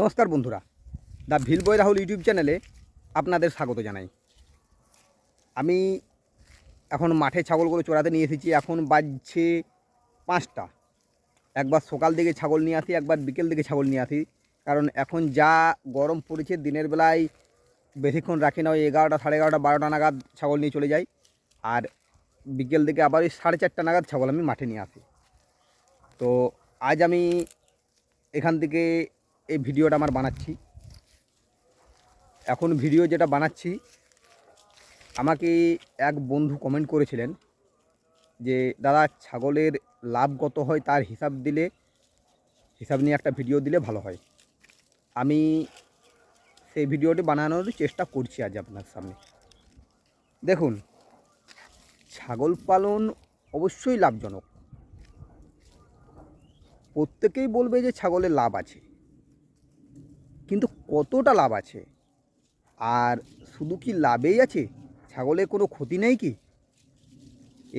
নমস্কার বন্ধুরা, the Vill boy Rahul YouTube চ্যানেলে আপনাদের স্বাগত জানাই। আমি এখন মাঠে ছাগলগুলো চড়াতে নিয়ে এসেছি, এখন বাজছে পাঁচটা। একবার সকাল দিকে ছাগল নিয়ে আসি, একবার বিকেল দিকে ছাগল নিয়ে আসি, কারণ এখন যা গরম পড়েছে, দিনের বেলায় বেশিক্ষণ রাখি না, ওই এগারোটা, সাড়ে এগারোটা, বারোটা নাগাদ ছাগল নিয়ে চলে যাই, আর বিকেল দিকে আবার ওই সাড়ে চারটা নাগাদ ছাগল আমি মাঠে নিয়ে আসি। তো আজ আমি এখান থেকে এই ভিডিওটা আমার বানাচ্ছি। এখন ভিডিও যেটা বানাচ্ছি, আমাকে এক বন্ধু কমেন্ট করেছিলেন যে, দাদা, ছাগলের লাভ কত হয়? তার হিসাব দিলে, হিসাব নিয়ে একটা ভিডিও দিলে ভালো হয়। আমি সেই ভিডিওটি বানানোর চেষ্টা করছি আজ আপনার সামনে। দেখুন, ছাগল পালন অবশ্যই লাভজনক। প্রত্যেকেই বলবে যে ছাগলের লাভ আছে। কিন্তু কতটা লাভ আছে? আর শুধু কি লাভেই আছে? ছাগলের কোনো ক্ষতি নেই কি?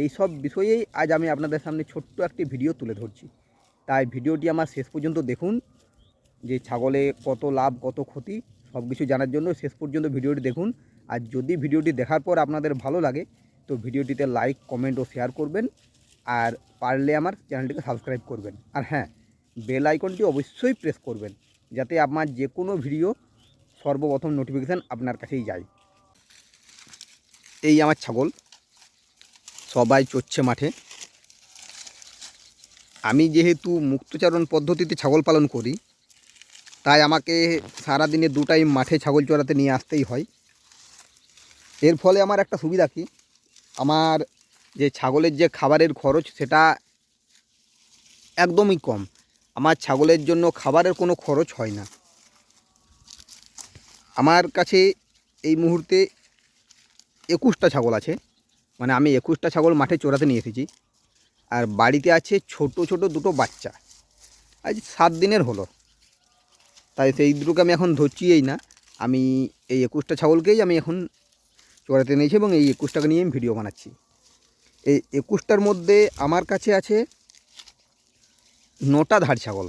এই সব বিষয়েই আজ আমি আপনাদের সামনে ছোট্ট একটি ভিডিও তুলে ধরছি। তাই ভিডিওটি আমার শেষ পর্যন্ত দেখুন, যে ছাগলে কত লাভ, কত ক্ষতি সব কিছু জানার জন্য শেষ পর্যন্ত ভিডিওটি দেখুন। আর যদি ভিডিওটি দেখার পর আপনাদের ভালো লাগে, তো ভিডিওটিতে লাইক, কমেন্ট ও শেয়ার করবেন। আর পারলে আমার চ্যানেলটিকে সাবস্ক্রাইব করবেন। আর হ্যাঁ বেল আইকনটি অবশ্যই প্রেস করবেন। যাতে আমার যে কোনো ভিডিও সর্বপ্রথম নোটিফিকেশান আপনার কাছেই যায়। এই আমার ছাগল। সবাই চড়ছে মাঠে। আমি যেহেতু মুক্তচারণ পদ্ধতিতে ছাগল পালন করি, তাই আমাকে সারাদিনে দু টাইম মাঠে ছাগল চড়াতে নিয়ে আসতেই হয়। এর ফলে আমার একটা সুবিধা কি? আমার যে ছাগলের যে খাবারের খরচ, সেটা একদমই কম। আমার ছাগলের জন্য খাবারের কোনো খরচ হয় না। আমার কাছে এই মুহূর্তে একুশটা ছাগল আছে। মানে আমি একুশটা ছাগল মাঠে চড়াতে নিয়ে এসেছি। আর বাড়িতে আছে ছোট ছোট দুটো বাচ্চা। আজ সাত দিনের হলো। তাই সেই দুটোকে আমি এখন ধরছিই না। আমি এই একুশটা ছাগলকেই আমি এখন চড়াতে নিয়েছি এবং এই একুশটাকে নিয়ে আমি ভিডিও বানাচ্ছি। এই একুশটার মধ্যে আমার কাছে আছে নোটা ধার ছাগল।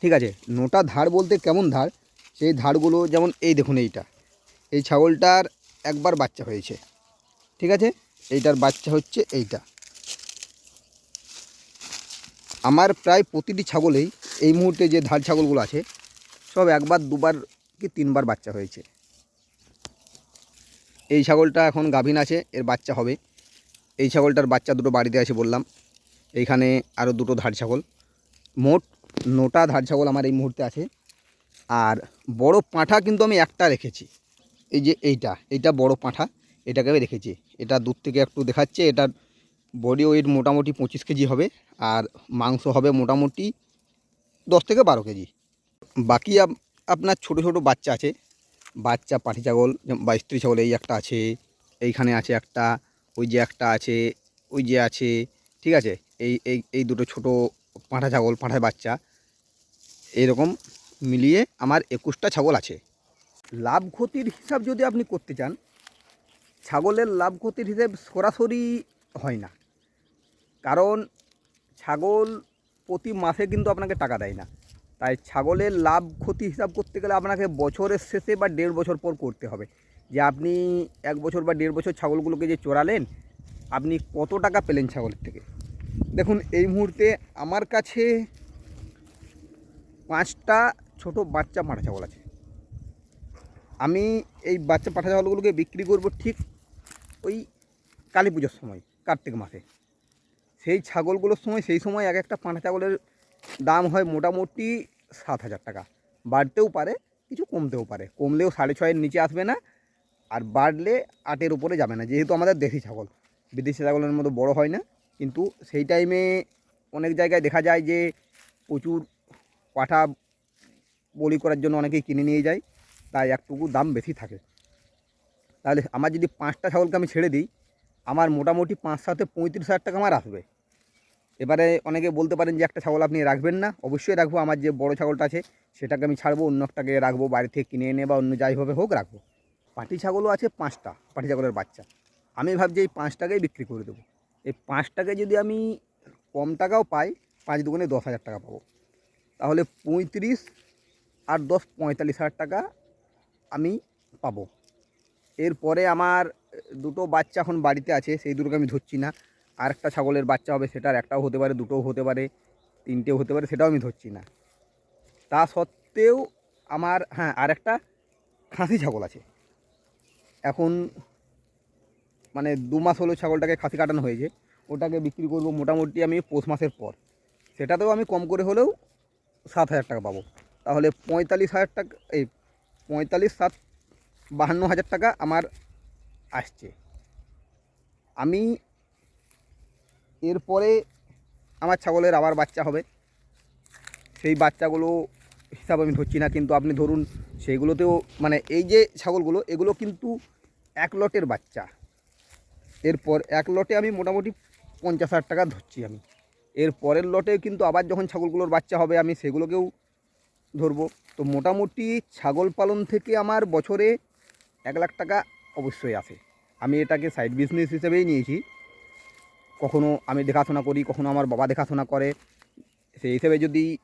ঠিক আছে? নোটা ধার বলতে কেমন ধার? সেই ধারগুলো যেমন এই দেখুন এইটা। এই ছাগলটার একবার বাচ্চা হয়েছে। ঠিক আছে? এইটার বাচ্চা হচ্ছে এইটা। আমার প্রায় প্রতিটি ছাগলেই এই মুহূর্তে যে ধার ছাগলগুলো আছে, সব একবার, দুবার কি তিনবার বাচ্চা হয়েছে। এই ছাগলটা এখন গাভিন আছে, এর বাচ্চা হবে। এই ছাগলটার বাচ্চা দুটো বাড়িতে আছে বললাম। এইখানে আরও দুটো ধার ছাগল। মোট নোটা ধার ছাগল আমার এই মুহূর্তে আছে। আর বড় পাঁঠা কিন্তু আমি একটা রেখেছি। এই যে এইটা এইটা বড় পাঁঠা, এটাকে আমি রেখেছি। এটা দূর থেকে একটু দেখাচ্ছে এটার বডি ওয়েট মোটামুটি পঁচিশ কেজি হবে, আর মাংস হবে মোটামুটি দশ থেকে বারো কেজি। বাকি আপ- আপনার ছোট ছোট বাচ্চা আছে। বাচ্চা, পাঠি ছাগল বা স্ত্রী ছাগল, এই একটা আছে, এইখানে আছে একটা, ওই যে একটা আছে, ওই যে আছে, ঠিক আছে? এই এই এই দুটো ছোট পাঁঠা ছাগল, পাঁঠার বাচ্চা, এরকম মিলিয়ে আমার একুশটা ছাগল আছে। লাভ ক্ষতির হিসাব যদি আপনি করতে চান, ছাগলের লাভ ক্ষতির হিসেব সরাসরি হয় না। কারণ ছাগল প্রতি মাসে কিন্তু আপনাকে টাকা দেয় না। তাই ছাগলের লাভ ক্ষতি হিসাব করতে গেলে আপনাকে বছরের শেষে বা দেড় বছর পর করতে হবে। যে আপনি এক বছর বা দেড় বছর ছাগলগুলোকে যে চড়ালেন, আপনি কত টাকা পেলেন ছাগলের থেকে? দেখুন, এই মুহূর্তে আমার কাছে পাঁচটা ছোট বাচ্চা পাঁঠা ছাগল আছে। আমি এই বাচ্চা পাঠা ছাগলগুলোকে বিক্রি করব ঠিক ওই কালী পুজোর সময়, কার্তিক মাসে। সেই ছাগলগুলোর সময়, সেই সময় এক একটা পাঁঠা ছাগলের দাম হয় মোটামুটি সাত হাজার টাকা। বাড়তেও পারে, কিছু কমতেও পারে। কমলেও সাড়ে ছয়ের নিচে আসবে না, আর বাড়লে আটের উপরে যাবে না, যেহেতু আমাদের দেশি ছাগল। বিদেশি ছাগলের মতো বড় হয় না। কিন্তু সেই টাইমে অনেক জায়গায় দেখা যায় যে প্রচুর পাঠা বলি করার জন্য অনেকেই কিনে নিয়ে যায়, তাই একটুকু দাম বেশি থাকে। তাহলে আমার যদি পাঁচটা ছাগলকে আমি ছেড়ে দিই, আমার মোটামুটি পাঁচ সাথে পঁয়ত্রিশ হাজার টাকা আমার আসবে। এবারে অনেকে বলতে পারেন যে একটা ছাগল আপনি রাখবেন না, অবশ্যই রাখব, আমার যে বড় ছাগলটা আছে সেটাকে আমি ছাড়বো, অন্য একটাকে রাখব বাড়ি থেকে কিনে এনে বা অন্য যাইভাবে হোক রাখব। পাটি ছাগলও আছে পাঁচটা, পাটি ছাগলের বাচ্চা। আমি ভাবছি এই পাঁচটাকেই বিক্রি করে দেবো। এই পাঁচটাকে যদি আমি কম টাকাও পাই, পাঁচ দুগুণে দশ হাজার টাকা পাবো। তাহলে পঁয়ত্রিশ আর দশ পঁয়তাল্লিশ হাজার টাকা আমি পাবো। এরপরে আমার দুটো বাচ্চা এখন বাড়িতে আছে, সেই দুটোকে আমি ধরছি না। আর একটা ছাগলের বাচ্চা হবে, সেটার একটাও হতে পারে, দুটোও হতে পারে, তিনটেও হতে পারে, সেটাও আমি ধরছি না। তা সত্ত্বেও আমার হ্যাঁ আর একটা খাসি ছাগল আছে। এখন মানে দু মাস হলো ছাগলটাকে খাসি কাটানো হয়েছে, ওটাকে বিক্রি করব মোটামুটি আমি পৌষ মাসের পর। সেটাতেও আমি কম করে হলেও সাত হাজার টাকা পাবো। তাহলে পঁয়তাল্লিশ হাজার টাকা, এই পঁয়তাল্লিশ সাত বাহান্ন হাজার টাকা আমার আসছে। আমি এরপরে আমার ছাগলের আবার বাচ্চা হবে। সেই বাচ্চাগুলো হিসাব আমি ধরছি না, কিন্তু আপনি ধরুন, সেইগুলোতেও মানে এই যে ছাগলগুলো, এগুলো কিন্তু এক লটের বাচ্চা। এরপর এক লটে আমি মোটামুটি পঞ্চাশ হাজার টাকা ধরছি আমি। এর পরের লটে কিন্তু আবার যখন ছাগলগুলোর বাচ্চা হবে, আমি সেগুলোকেও ধরবো। তো মোটামুটি ছাগল পালন থেকে আমার বছরে এক লাখ টাকা অবশ্যই আসে। আমি এটাকে সাইড বিজনেস হিসেবেই নিয়েছি। কখনো আমি দেখাশোনা করি, কখনো আমার বাবা দেখাশোনা করে। সেই হিসেবে যদি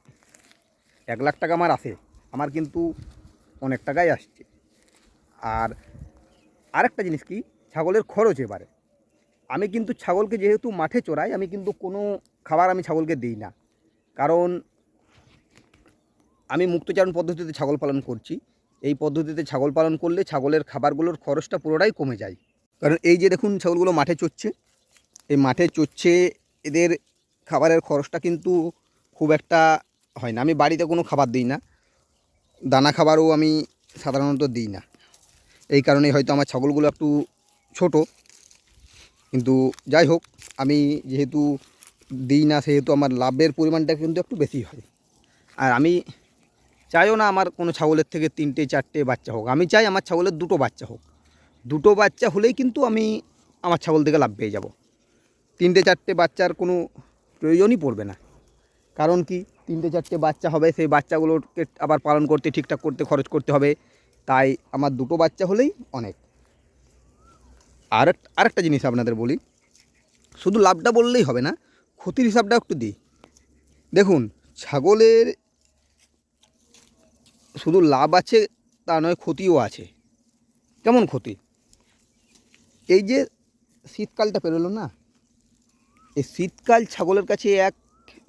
এক লাখ টাকা আমার আসে, আমার কিন্তু অনেক টাকাই আসছে। আর আরেকটা জিনিস কি, ছাগলের খরচ এবারে। আমি কিন্তু ছাগলকে যেহেতু মাঠে চড়াই, আমি কিন্তু কোনো খাবার আমি ছাগলকে দিই না। কারণ আমি মুক্তচারণ পদ্ধতিতে ছাগল পালন করছি। এই পদ্ধতিতে ছাগল পালন করলে ছাগলের খাবারগুলোর খরচটা পুরোটাই কমে যায়। কারণ এই যে দেখুন ছাগলগুলো মাঠে চড়ছে, এই মাঠে চড়ছে এদের খাবারের খরচটা কিন্তু খুব একটা হয় না। আমি বাড়িতে কোনো খাবার দিই না, দানা খাবারও আমি সাধারণত দিই না। এই কারণেই হয়তো আমার ছাগলগুলো একটু ছোট। কিন্তু যাই হোক আমি যেহেতু দিই না, সেহেতু আমার লাভের পরিমাণটা কিন্তু একটু বেশি হয়। আর আমি চাইও না আমার কোনো ছাগলের থেকে তিনটে, চারটে বাচ্চা হোক। আমি চাই আমার ছাগলের দুটো বাচ্চা হোক। দুটো বাচ্চা হলেই কিন্তু আমি আমার ছাগল থেকে লাভ পেয়ে যাব। তিনটে, চারটে বাচ্চার কোনো প্রয়োজনই পড়বে না। কারণ কি? তিনটে, চারটে বাচ্চা হবে, সেই বাচ্চাগুলোকে আবার পালন করতে, ঠিকঠাক করতে, খরচ করতে হবে। তাই আমার দুটো বাচ্চা হলেই অনেক। আর আরেকটা জিনিস আপনাদের বলি, শুধু লাভটা বললেই হবে না, ক্ষতির হিসাবটা একটু দিই। দেখুন, ছাগলের শুধু লাভ আছে, তা নয় ক্ষতিও আছে। কেমন ক্ষতি? এই যে শীতকালটা পেরোলো না, এই শীতকাল ছাগলের কাছে এক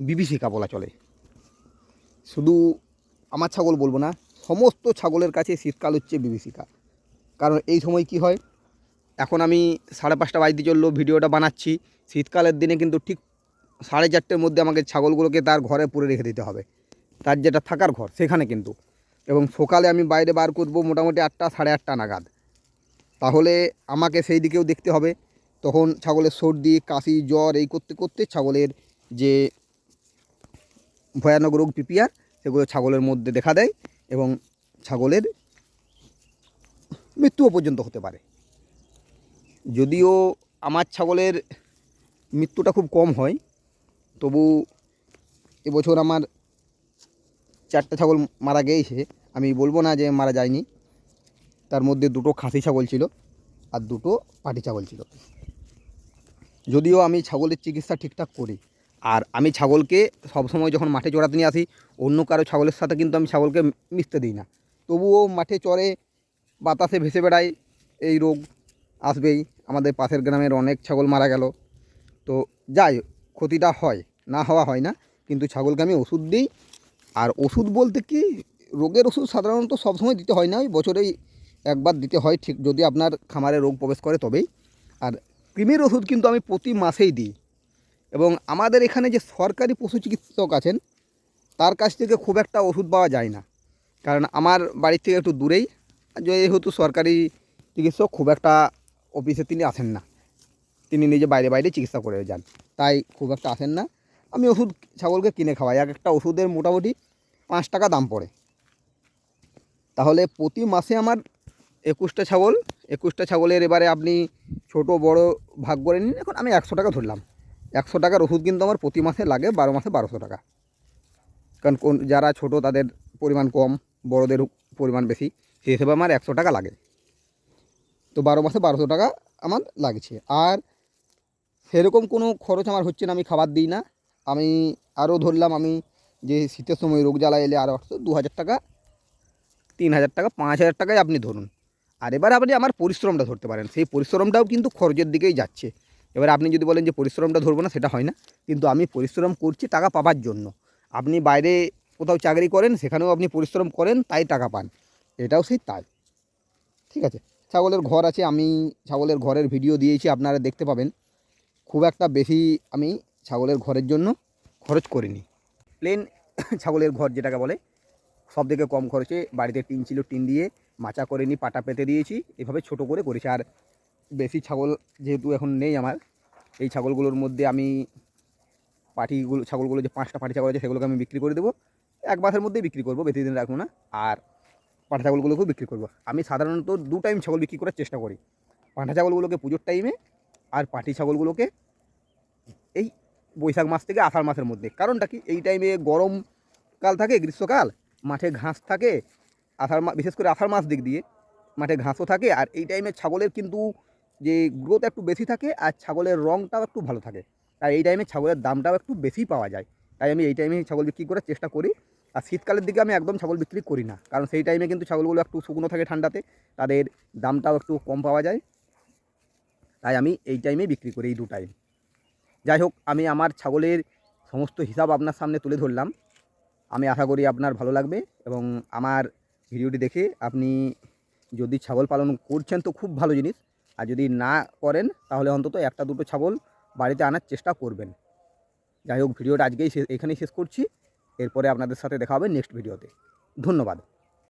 বিভীষিকা বলা চলে। শুধু আমার ছাগল বলব না, সমস্ত ছাগলের কাছে শীতকাল হচ্ছে বিভীষিকা। কারণ এই সময় কি হয় এখন আমি সাড়ে পাঁচটা বাজতে চলল, ভিডিওটা বানাচ্ছি। শীতকালের দিনে কিন্তু ঠিক সাড়ে চারটের মধ্যে আমাকে ছাগলগুলোকে তার ঘরে পুরে রেখে দিতে হবে। তার যেটা থাকার ঘর, সেখানে কিন্তু। এবং সকালে আমি বাইরে বার করব মোটামুটি আটটা, সাড়ে আটটা নাগাদ। তাহলে আমাকে সেই দিকেও দেখতে হবে। তখন ছাগলের সর্দি, কাশি, জ্বর, এই করতে করতে ছাগলের যে ভয়ানক রোগ পিপিআর, সেগুলো ছাগলের মধ্যে দেখা দেয় এবং ছাগলের মৃত্যুও পর্যন্ত হতে পারে। যদিও আমার ছাগলের মৃত্যুটা খুব কম হয়, তবু এবছর আমার চারটে ছাগল মারা গিয়েছে। আমি বলব না যে মারা যায়নি। তার মধ্যে দুটো খাসি ছাগল ছিল আর দুটো পাটি ছাগল ছিল। যদিও আমি ছাগলের চিকিৎসা ঠিকঠাক করি, আর আমি ছাগলকে সবসময় যখন মাঠে চড়াতে নিয়ে আসি, অন্য কারও ছাগলের সাথে কিন্তু আমি ছাগলকে মিশতে দিই না। তবুও মাঠে চড়ে বাতাসে ভেসে বেড়ায় এই রোগ আসবেই। আমাদের পাশের গ্রামের অনেক ছাগল মারা গেল। তো যাই ক্ষতিটা হয়, না হওয়া হয় না। কিন্তু ছাগলকে আমি ওষুধ দিই। আর ওষুধ বলতে কি, রোগের ওষুধ সাধারণত সবসময় দিতে হয় না, ওই বছরেই একবার দিতে হয়, ঠিক যদি আপনার খামারে রোগ প্রবেশ করে তবেই। আর কৃমির ওষুধ কিন্তু আমি প্রতি মাসেই দিই। এবং আমাদের এখানে যে সরকারি পশু চিকিৎসক আছেন, তার কাছ থেকে খুব একটা ওষুধ পাওয়া যায় না। কারণ আমার বাড়ির থেকে একটু দূরেই। যেহেতু সরকারি চিকিৎসক, খুব একটা অফিসে তিনি আসেন না। তিনি নিজে বাইরে বাইরে চিকিৎসা করে যান। তাই খুব একটা আসেন না। আমি ওষুধ ছাগলকে কিনে খাওয়াই। এক একটা ওষুধের মোটামুটি পাঁচ টাকা দাম পড়ে। তাহলে প্রতি মাসে আমার একুশটা ছাগল, একুশটা ছাগলের এবারে আপনি ছোট, বড় ভাগ করে নিন। এখন আমি একশো টাকা ধরলাম। একশো টাকার ওষুধ কিন্তু আমার প্রতি মাসে লাগে বারো মাসে বারোশো টাকা। কারণ কোন, যারা ছোট তাদের পরিমাণ কম, বড়দের পরিমাণ বেশি। সেই হিসেবে আমার একশো টাকা লাগে। তো বারো মাসে বারোশো টাকা আমার লাগছে। আর সেরকম কোনো খরচ আমার হচ্ছে না, আমি খাবার দিই না। আমি আরও ধরলাম, আমি যে শীতের সময় রোগ জ্বালা এলে আরও দু হাজার টাকা তিন হাজার টাকা পাঁচ হাজার টাকায় আপনি ধরুন। আর এবার আপনি আমার পরিশ্রমটা ধরতে পারেন। সেই পরিশ্রমটাও কিন্তু খরচের দিকেই যাচ্ছে। এবার আপনি যদি বলেন যে পরিশ্রমটা ধরবো না, সেটা হয় না। কিন্তু আমি পরিশ্রম করছি টাকা পাবার জন্য। আপনি বাইরে কোথাও চাকরি করেন, সেখানেও আপনি পরিশ্রম করেন, তাই টাকা পান। এটাও সেই তাই। ঠিক আছে? ছাগলের ঘর আছে, আমি ছাগলের ঘরের ভিডিও দিয়েছি, আপনারা দেখতে পাবেন। খুব একটা বেশি আমি ছাগলের ঘরের জন্য খরচ করিনি। প্লেন ছাগলের ঘর যেটাকে বলে, সব থেকে কম খরচে বাড়িতে টিন ছিল, টিন দিয়ে মাচা করে নিই পাটা পেতে দিয়েছি, এভাবে ছোট করে করেছি। আর বেশি ছাগল যেহেতু এখন নেই আমার, এই ছাগলগুলোর মধ্যে আমি পাটিগুলো, ছাগলগুলো যে পাঁচটা পাটি ছাগল আছে, সেগুলোকে আমি বিক্রি করে দেবো। এক মাসের মধ্যেই বিক্রি করব, বেশি দিন রাখব না। আর পাঁঠা ছাগলগুলোকেও বিক্রি করব। আমি সাধারণত দু টাইম ছাগল বিক্রি করার চেষ্টা করি। পাঁঠা ছাগলগুলোকে পুজোর টাইমে আর পাটি ছাগলগুলোকে এই বৈশাখ মাস থেকে আষাঢ় মাসের মধ্যে। কারণটা কি? এই টাইমে গরম কাল থাকে, গ্রীষ্মকাল, মাঠে ঘাস থাকে, আষাঢ় মাস বিশেষ করে আষাঢ় মাস দিক দিয়ে মাঠে ঘাসও থাকে। আর এই টাইমে ছাগলের কিন্তু যে গ্রোথ একটু বেশি থাকে আর ছাগলের রঙটাও একটু ভালো থাকে। তাই এই টাইমে ছাগলের দামটাও একটু বেশি পাওয়া যায়। তাই আমি এই টাইমে ছাগল বিক্রি করার চেষ্টা করি। আর শীতকালের দিকে আমি একদম ছাগল বিক্রি করি না। কারণ সেই টাইমে কিন্তু ছাগলগুলো একটু শুকনো থাকে ঠান্ডাতে, তাদের দামটাও একটু কম পাওয়া যায়। তাই আমি এই টাইমে বিক্রি করি এই দু টাইম যাই হোক, আমি আমার ছাগলের সমস্ত হিসাব আপনার সামনে তুলে ধরলাম। আমি আশা করি আপনার ভালো লাগবে এবং আমার ভিডিওটি দেখে আপনি যদি ছাগল পালন করছেন তো খুব ভালো জিনিস। আর যদি না করেন, তাহলে অন্তত একটা দুটো ছাগল বাড়িতে আনার চেষ্টা করবেন। যাই হোক, ভিডিওটা আজকেই এখানেই শেষ করছি। এরপরে আপনাদের সাথে দেখা হবে নেক্সট ভিডিওতে ধন্যবাদ।